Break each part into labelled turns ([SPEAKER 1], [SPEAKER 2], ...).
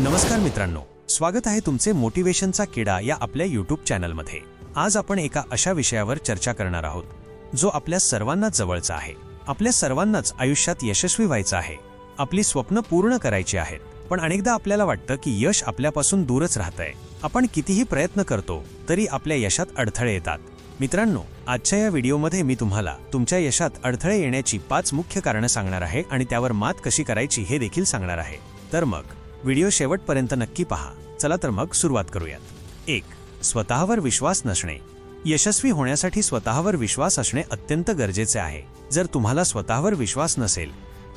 [SPEAKER 1] नमस्कार मित्रांनो स्वागत आहे तुमचे मोटिवेशनचा किडा या आपल्या युट्यूब चॅनलमध्ये. आज आपण एका अशा विषयावर चर्चा करणार आहोत जो आपल्या सर्वांनाच जवळचा आहे. आपल्या सर्वांनाच आयुष्यात यशस्वी व्हायचं आहे. आपली स्वप्न पूर्ण करायची आहेत पण अनेकदा आपल्याला वाटतं की यश आपल्यापासून दूरच राहतंय. आपण कितीही प्रयत्न करतो तरी आपल्या यशात अडथळे येतात. मित्रांनो आजच्या या व्हिडिओमध्ये मी तुम्हाला तुमच्या यशात अडथळे येण्याची पाच मुख्य कारणं सांगणार आहे आणि त्यावर मात कशी करायची हे देखील सांगणार आहे. तर मग व्हिडिओ शेवटपर्यंत नक्की पहा. चला तर मग सुरुवात करूयात. एक स्वतःवर विश्वास नसणे. यशस्वी होण्यासाठी स्वतःवर विश्वास असणे अत्यंत गरजेचे आहे. जर तुम्हाला स्वतःवर विश्वास नसेल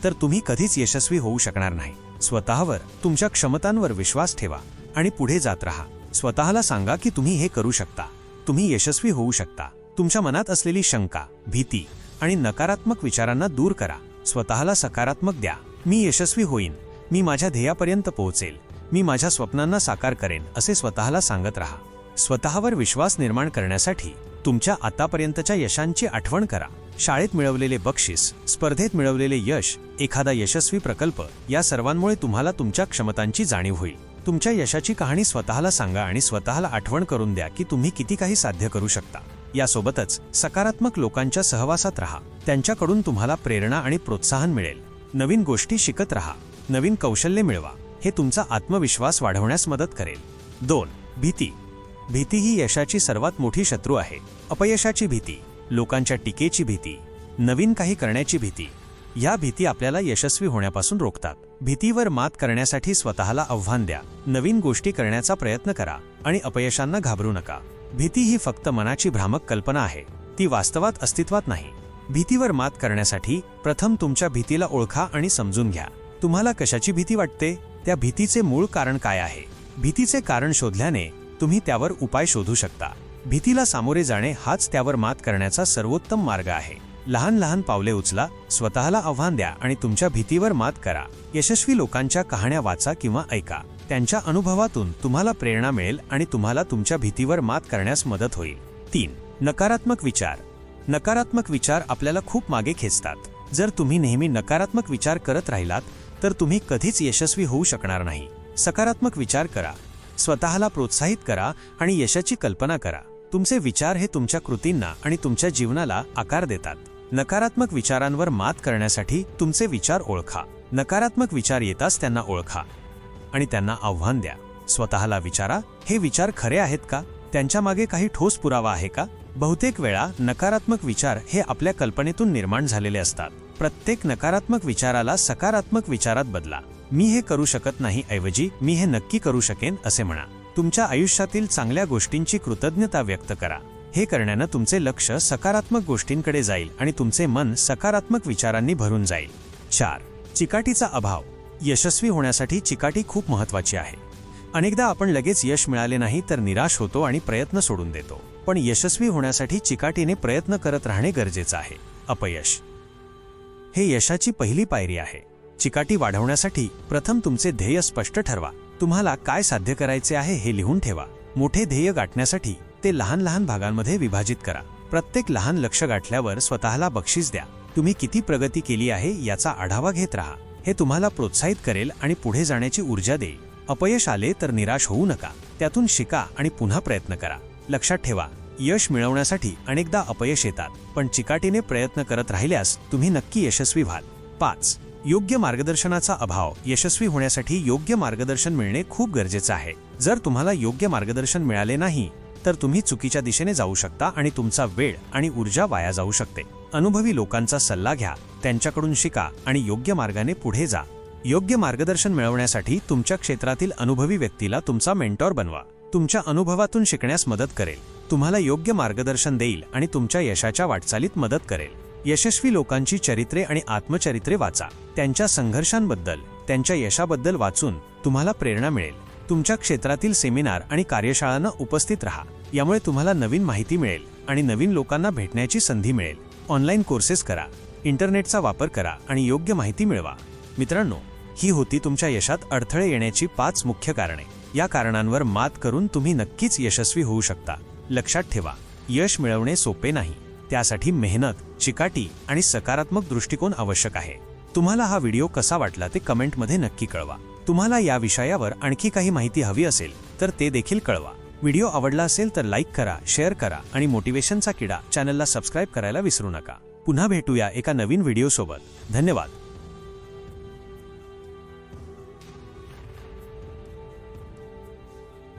[SPEAKER 1] तर तुम्ही कधीच यशस्वी होऊ शकणार नाही. स्वतःवर तुमच्या क्षमतांवर विश्वास ठेवा आणि पुढे जात राहा. स्वतःला सांगा की तुम्ही हे करू शकता. तुम्ही यशस्वी होऊ शकता. तुमच्या मनात असलेली शंका भीती आणि नकारात्मक विचारांना दूर करा. स्वतःला सकारात्मक द्या. मी यशस्वी होईन. मी माझ्या ध्येयापर्यंत पोहोचेल. मी माझ्या स्वप्नांना साकार करेन असे स्वतःला सांगत राहा. स्वतःवर विश्वास निर्माण करण्यासाठी तुमच्या आतापर्यंतच्या यशांची आठवण करा. शाळेत मिळवलेले बक्षीस स्पर्धेत मिळवलेले यश एखादा यशस्वी प्रकल्प या सर्वांमुळे तुम्हाला तुमच्या क्षमतांची जाणीव होईल. तुमच्या यशाची कहाणी स्वतःला सांगा आणि स्वतःला आठवण करून द्या की तुम्ही किती काही साध्य करू शकता. यासोबतच सकारात्मक लोकांच्या सहवासात राहा. त्यांच्याकडून तुम्हाला प्रेरणा आणि प्रोत्साहन मिळेल. नवीन गोष्टी शिकत राहा. नवीन कौशल्य मिळवा. हे तुमचा आत्मविश्वास वाढवण्यास मदत करेल. दोन भीती. भीती ही यशाची सर्वात मोठी शत्रू आहे. अपयशाची भीती लोकांच्या टीकेची भीती नवीन काही करण्याची भीती या भीती आपल्याला यशस्वी होण्यापासून रोखतात. भीतीवर मात करण्यासाठी स्वतःला आव्हान द्या. नवीन गोष्टी करण्याचा प्रयत्न करा आणि अपयशांना घाबरू नका. भीती ही फक्त मनाची भ्रामक कल्पना आहे. ती वास्तवात अस्तित्वात नाही. भीतीवर मात करण्यासाठी प्रथम तुमच्या भीतीला ओळखा आणि समजून घ्या. तुम्हाला कशाची भीती वाटते? त्या भीतीचे मूळ कारण काय आहे? भीतीचे कारण शोधल्याने तुम्ही त्यावर उपाय शोधू शकता. भीतीला सामोरे जाणे हाच त्यावर मात करण्याचा सर्वोत्तम मार्ग आहे. लहान लहान पावले उचला स्वतःला आव्हान द्या आणि तुमच्या भीतीवर मात करा. यशस्वी लोकांच्या कहाण्या वाचा किंवा ऐका. त्यांच्या अनुभवातून तुम्हाला प्रेरणा मिळेल आणि तुम्हाला तुमच्या भीतीवर मात करण्यास मदत होईल. तीन नकारात्मक विचार. नकारात्मक विचार आपल्याला खूप मागे खेचतात. जर तुम्ही नेहमी नकारात्मक विचार करत राहिलात तर तुम्ही कधीच यशस्वी होऊ शकणार नाही. सकारात्मक विचार करा. स्वतःला प्रोत्साहित करा आणि यशाची कल्पना करा. तुमचे विचार हे तुमच्या कृतींना आणि तुमच्या जीवनाला आकार देतात. नकारात्मक विचारांवर मात करण्यासाठी तुमचे विचार ओळखा. नकारात्मक विचार येताच त्यांना ओळखा. आणि त्यांना आव्हान द्या. स्वतःला विचारा हे विचार खरे आहेत का? त्यांच्या मागे काही ठोस पुरावा आहे का? बहुतेक वेळा नकारात्मक विचार हे आपल्या कल्पनेतून निर्माण झालेले असतात. प्रत्येक नकारात्मक विचाराला सकारात्मक विचारात बदला. मी हे करू शकत नाही ऐवजी मी हे नक्की करू शकेन असे म्हणा. तुमच्या आयुष्यातील चांगल्या गोष्टींची कृतज्ञता व्यक्त करा. हे करण्यानं तुमचे लक्ष सकारात्मक गोष्टींकडे जाईल आणि तुमचे मन सकारात्मक विचारांनी भरून जाईल. चार. चिकाटीचा अभाव. यशस्वी होण्यासाठी चिकाटी खूप महत्वाची आहे. अनेकदा आपण लगेच यश मिळाले नाही तर निराश होतो आणि प्रयत्न सोडून देतो. पण यशस्वी होण्यासाठी चिकाटीने प्रयत्न करत राहणे गरजेचं आहे. अपयश. हे यशाची पहिली पायरी आहे. चिकाटी वाढवण्यासाठी प्रथम तुमचे ध्येय स्पष्ट ठरवा. तुम्हाला काय साध्य करायचे आहे हे लिहून ठेवा. मोठे ध्येय गाठण्यासाठी ते लहान लहान भागांमध्ये विभाजित करा. प्रत्येक लहान लक्ष गाठल्यावर स्वतःला बक्षीस द्या. तुम्ही किती प्रगती केली आहे याचा आढावा घेत राहा. हे तुम्हाला प्रोत्साहित करेल आणि पुढे जाण्याची ऊर्जा देईल. अपयश आले तर निराश होऊ नका. त्यातून शिका आणि पुन्हा प्रयत्न करा. लक्षात ठेवा. यश मिळवण्यासाठी अनेकदा अपयश येतात पण चिकाटीने प्रयत्न करत राहिल्यास तुम्ही नक्की यशस्वी व्हाल. पाच. योग्य मार्गदर्शनाचा अभाव. यशस्वी होण्यासाठी योग्य मार्गदर्शन मिळणे खूप गरजेचं आहे. जर तुम्हाला योग्य मार्गदर्शन मिळाले नाही तर तुम्ही चुकीच्या दिशेने जाऊ शकता आणि तुमचा वेळ आणि ऊर्जा वाया जाऊ शकते. अनुभवी लोकांचा सल्ला घ्या त्यांच्याकडून शिका आणि योग्य मार्गाने पुढे जा. योग्य मार्गदर्शन मिळवण्यासाठी तुमच्या क्षेत्रातील अनुभवी व्यक्तीला तुमचा मेंटॉर बनवा. तुमच्या अनुभवातून शिकण्यास मदत करेल. तुम्हाला योग्य मार्गदर्शन देईल आणि तुमच्या यशाच्या वाटचालीत मदत करेल. यशस्वी लोकांची चरित्रे आणि आत्मचरित्रे वाचा. त्यांच्या संघर्षांबद्दल त्यांच्या यशाबद्दल वाचून तुम्हाला प्रेरणा मिळेल. तुमच्या क्षेत्रातील सेमिनार आणि कार्यशाळांना उपस्थित राहा. यामुळे तुम्हाला नवीन माहिती मिळेल आणि नवीन लोकांना भेटण्याची संधी मिळेल. ऑनलाईन कोर्सेस करा. इंटरनेटचा वापर करा आणि योग्य माहिती मिळवा. मित्रांनो ही होती तुमच्या यशात अडथळे येण्याची पाच मुख्य कारणे. या कारणांवर मात करून तुम्ही नक्कीच यशस्वी होऊ शकता. लक्षात ठेवा यश मिळवणे सोपे नाही. त्यासाठी मेहनत चिकाटी आणि सकारात्मक दृष्टिकोन आवश्यक आहे. तुम्हाला हा व्हिडिओ कसा वाटला ते कमेंटमध्ये नक्की कळवा. तुम्हाला या विषयावर आणखी काही माहिती हवी असेल तर ते देखील कळवा. व्हिडिओ आवडला असेल तर लाईक करा शेअर करा आणि मोटिवेशनचा किडा चॅनलला सबस्क्राईब करायला विसरू नका. पुन्हा भेटूया एका नवीन व्हिडिओसोबत. धन्यवाद.